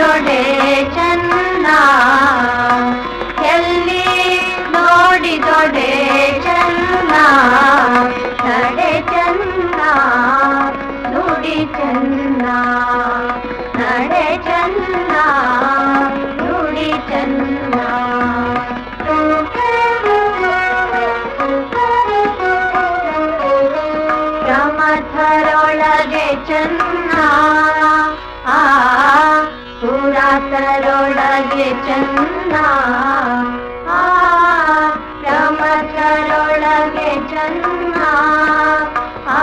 ಜೊಡೆ ಚನ್ನ. ಎಲ್ಲಿ ನೋಡಿದೊಡೆ ಚನ್ನ. ನಡೆ ಚನ್ನ. ನುಡಿ ಚನ್ನ. ನಡೆ ಚನ್ನ. ನುಡಿ ಚನ್ನ. ರಮಥರೊಳಗೆ ಚನ್ನ. ಆ ರಮತರೊಳಗೆ ಚೆನ್ನ ಆ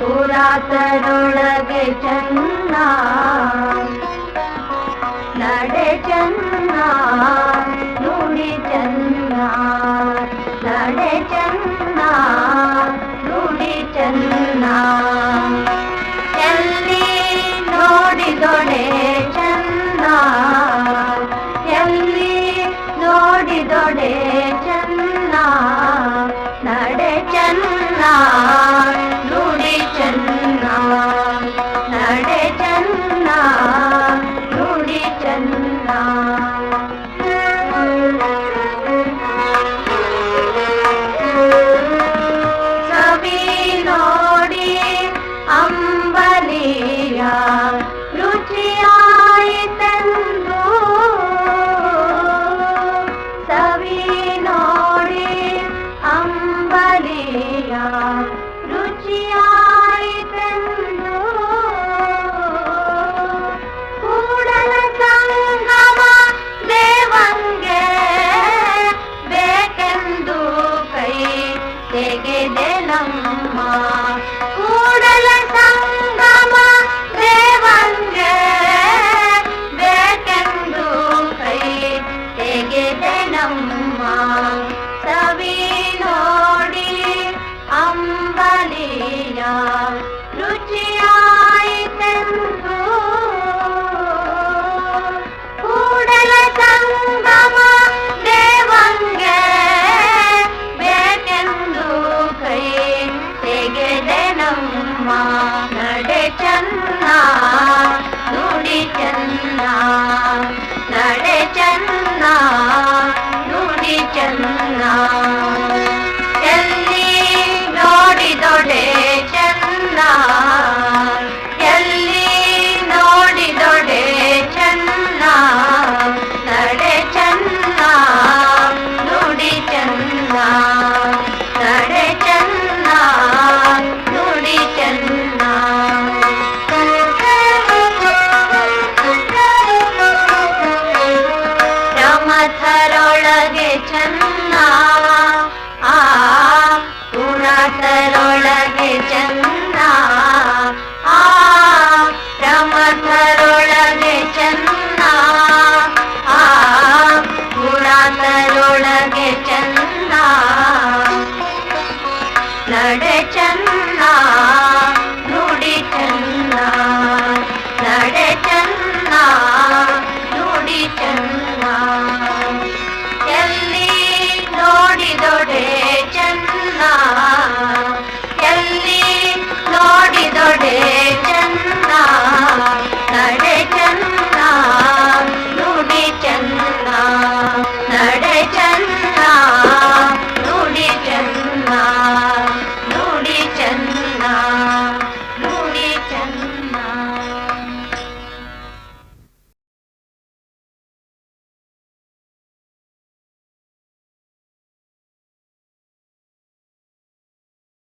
ಪುರಾತರೊಳಗೆ ಚೆನ್ನ ನಡೆ ಚೆನ್ನ ನುಡಿ ಚೆನ್ನ ನಡೆ ಚೆನ್ನ ನುಡಿ ಚೆನ್ನ ನೋಡಿದೊಡೆ ಚೆನ್ನ ನಡೆ ಚೆನ್ನ ನುಡಿ ಚೆನ್ನ ನಡೆ ಚೆನ್ನ ತೆಗೆದೆ ನಮ್ಮ ಕೂಡಲ ಸಂಗಮ ದೇವಂಗೆ. ಬೇಕೆಂದು ಕೈ ತೆಗೆದೆ ನಮ್ಮ ಸವಿ ನೋಡಿ ಅಂಬಲಿಯ ರುಚಿಯಾಯಿತೆಂದು ಚನ್ನ ചെന്ന ആ ഉണത്തലൊളകെ ചെന്ന ആ രമത്തലൊളകെ ചെന്ന ആ ഉണത്തലൊളകെ ചെന്ന നട ചെന്ന